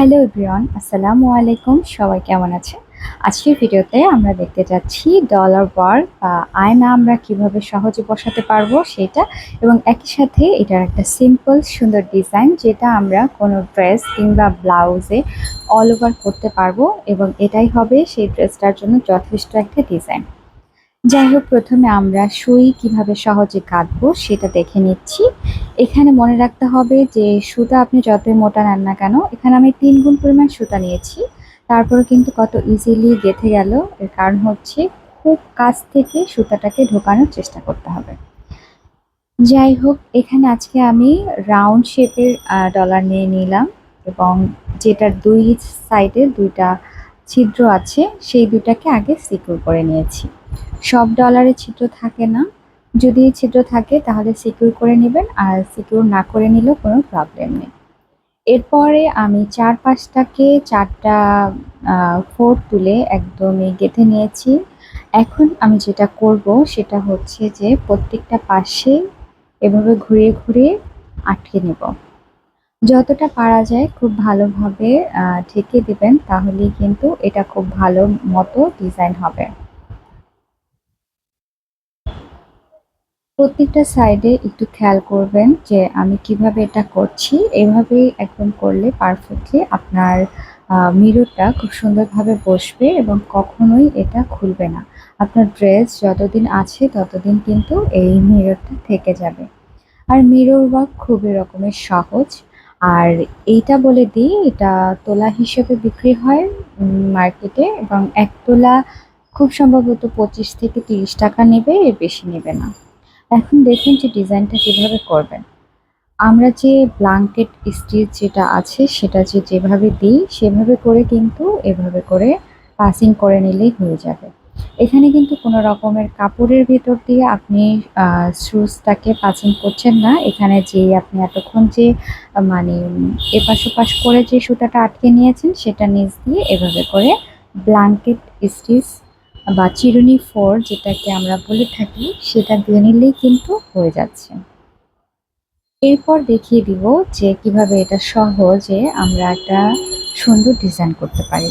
Hello everyone, আসসালামু আলাইকুম। সবাই কেমন আছে? আজকের ভিডিওতে আমরা দেখতে যাচ্ছি ডলার বার বা আয়না আমরা কীভাবে সহজে বসাতে পারব সেটা এবং একই সাথে এটার একটা সিম্পল সুন্দর ডিজাইন যেটা আমরা কোনো ড্রেস কিংবা ব্লাউজে অল ওভার করতে পারব এবং এটাই হবে সেই ড্রেসটার জন্য যথেষ্ট একটা ডিজাইন যাই হোক প্রথমে আমরা সুই কীভাবে সহজে কাটবো সেটা দেখে নিচ্ছি। এখানে মনে রাখতে হবে যে, সুতা আপনি যতই মোটা নেন না কেন, এখানে আমি তিন গুণ পরিমাণ সুতা নিয়েছি। তারপরে কিন্তু কত ইজিলি গেঁথে গেল। এর কারণ হচ্ছে, খুব কাছ থেকে সুতাটাকে ঢোকানোর চেষ্টা করতে হবে। যাই হোক এখানে আজকে আমি রাউন্ড শেপের ডলার নিয়ে নিলাম এবং যেটার দুই সাইডে দুইটা ছিদ্র আছে, সেই দুটাকে আগে সিকিউর করে নিয়েছি। সব ডলারে ছিদ্র থাকে না। যদি ছিদ্র থাকে, তাহলে সিকিউর করে নেবেন আর সিকিউর না করে নিলেও কোনো প্রবলেম নেই। এরপরে আমি চার পাঁচটাকে চারটা ফোর তুলে একদমই গেঁথে নিয়েছি। এখন আমি যেটা করব, সেটা হচ্ছে যে প্রত্যেকটা পাশে এভাবে ঘুরিয়ে ঘুরিয়ে আটকে নেব। যতটা পারা যায় খুব ভালোভাবে ঢেকে দেবেন, তাহলেই কিন্তু এটা খুব ভালো মতো ডিজাইন হবে। প্রত্যেকটা সাইডে একটু খেয়াল করবেন যে আমি কীভাবে এটা করছি। এভাবেই একদম করলে পারফেক্টলি আপনার মিররটা খুব সুন্দরভাবে বসবে এবং কখনোই এটা খুলবে না। আপনার ড্রেস যতদিন আছে ততদিন কিন্তু এই মিররটা থেকে যাবে। আর মিরর ওয়ার্ক খুবই রকমের সহজ। আর এইটা বলে দিই, এটা তোলা হিসেবে বিক্রি হয় মার্কেটে এবং এক তোলা খুব সম্ভবত পঁচিশ থেকে তিরিশ টাকা নেবে, এর বেশি নেবে না। এখন দেখুন যে ডিজাইনটা কীভাবে করবেন। আমরা যে ব্লাঙ্কেট স্টিচ যেটা আছে, সেটা যে যেভাবে দিই, সেভাবে করে কিন্তু এভাবে করে পাসিং করে নিলেই হয়ে যাবে। এখানে কিন্তু কোনো রকমের কাপড়ের ভিতর দিয়ে আপনি শুজটাকে পাচিং করছেন না। এখানে যে আপনি এতক্ষণ যে মানে এপাশ ওপাশ করে যে সুতাটা আটকে নিয়েছেন, সেটা নিচ দিয়ে এভাবে করে ব্লাঙ্কেট স্টিচ বা চিরুনি ফোর যেটাকে আমরা বলে থাকি, সেটা দিয়ে নিলেই কিন্তু হয়ে যাচ্ছে। এরপর দেখিয়ে দিব যে কীভাবে এটা সহজে আমরা একটা সুন্দর ডিজাইন করতে পারি।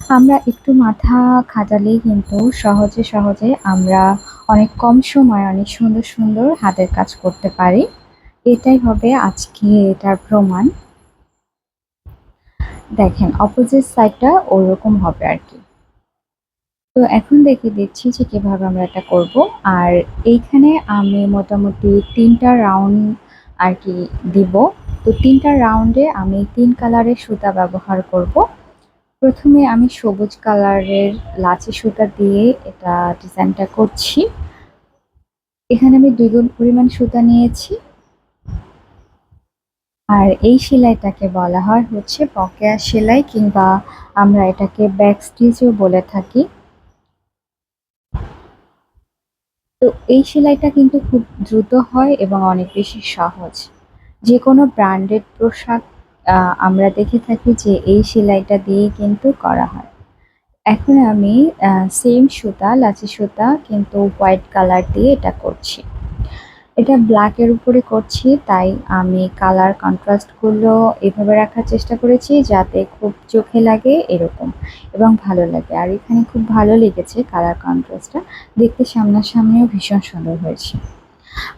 আমরা একটু মাথা খাটালেই কিন্তু সহজে সহজে আমরা অনেক কম সময় অনেক সুন্দর সুন্দর হাতের কাজ করতে পারি। এটাই হবে আজকে এটার প্রমাণ। দেখেন অপোজিট সাইডটা ওরকম হবে আর কি। তো এখন দেখিয়ে দিচ্ছি যে কীভাবে আমরা এটা করব। আর এইখানে আমি মোটামুটি তিনটা রাউন্ড আর কি দিব। তো তিনটা রাউন্ডে আমি তিন কালারের সুতা ব্যবহার করব। প্রথমে আমি সবুজ কালারের লাচি সুতা দিয়ে এটা ডিজাইনটা করছি। এখানে আমি দুই গুণ পরিমাণ সুতা নিয়েছি। আর এই সেলাইটাকে বলা হয় হচ্ছে পকেয়া সেলাই কিংবা আমরা এটাকে ব্যাক স্টিচও বলে থাকি। তো এই সেলাইটা কিন্তু খুব দ্রুত হয় এবং অনেক বেশি সহজ। যে কোনো ব্র্যান্ডেড পোশাক আমরা দেখে থাকি যে এই সেলাইটা দিয়ে কিন্তু করা হয়। এখন আমি সেম সুতা, লাচি সুতা কিন্তু হোয়াইট কালার দিয়ে এটা করছি। এটা ব্ল্যাকের উপরে করছি, তাই আমি কালার কন্ট্রাস্টগুলো এভাবে রাখার চেষ্টা করেছি যাতে খুব চোখে লাগে এরকম এবং ভালো লাগে। আর এখানে খুব ভালো লেগেছে কালার কন্ট্রাস্টটা দেখতে সামনাসামনিও ভীষণ সুন্দর হয়েছে।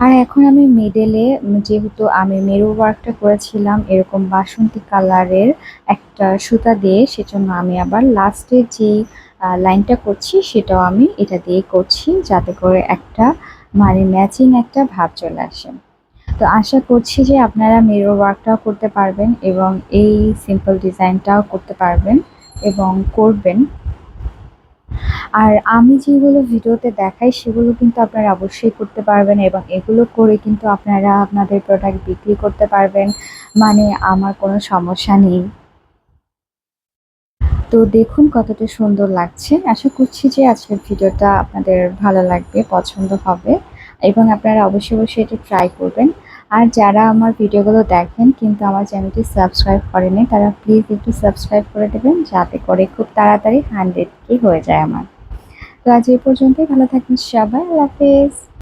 আর এখন আমি মিডেলে যেহেতু আমি মেরু ওয়ার্কটা করেছিলাম, এরকম বাসন্তী কালারের একটা সুতা দিয়ে, সেজন্য আমি আবার লাস্টের যে লাইনটা করছি, সেটাও আমি এটা দিয়ে করছি, যাতে করে একটা মানে ম্যাচিং একটা ভাব চলে আসে। তো আশা করছি যে আপনারা মিরর ওয়ার্কটাও করতে পারবেন এবং এই সিম্পল ডিজাইনটাও করতে পারবেন এবং করবেন। আর আমি যেগুলো ভিডিওতে দেখাই সেগুলো কিন্তু আপনারা অবশ্যই করতে পারবেন এবং এগুলো করে কিন্তু আপনারা আপনাদের প্রোডাক্ট বিক্রি করতে পারবেন। মানে আমার কোনো সমস্যা নেই। তো দেখুন কতটা সুন্দর লাগছে। আশা করছি যে আজকের ভিডিওটা আপনাদের ভালো লাগবে, পছন্দ হবে এবং আপনারা অবশ্যই অবশ্যই এটা ট্রাই করবেন। আর যারা আমার ভিডিওগুলো দেখেন কিন্তু আমার চ্যানেলটি সাবস্ক্রাইব করেনি তারা প্লিজ একটু সাবস্ক্রাইব করে দেবেন যাতে করে খুব তাড়াতাড়ি হান্ড্রেড কি হয়ে যায় আমার। তো আজ এই পর্যন্তই, ভালো থাকবেন সবাই, আল্লাহ হাফেজ।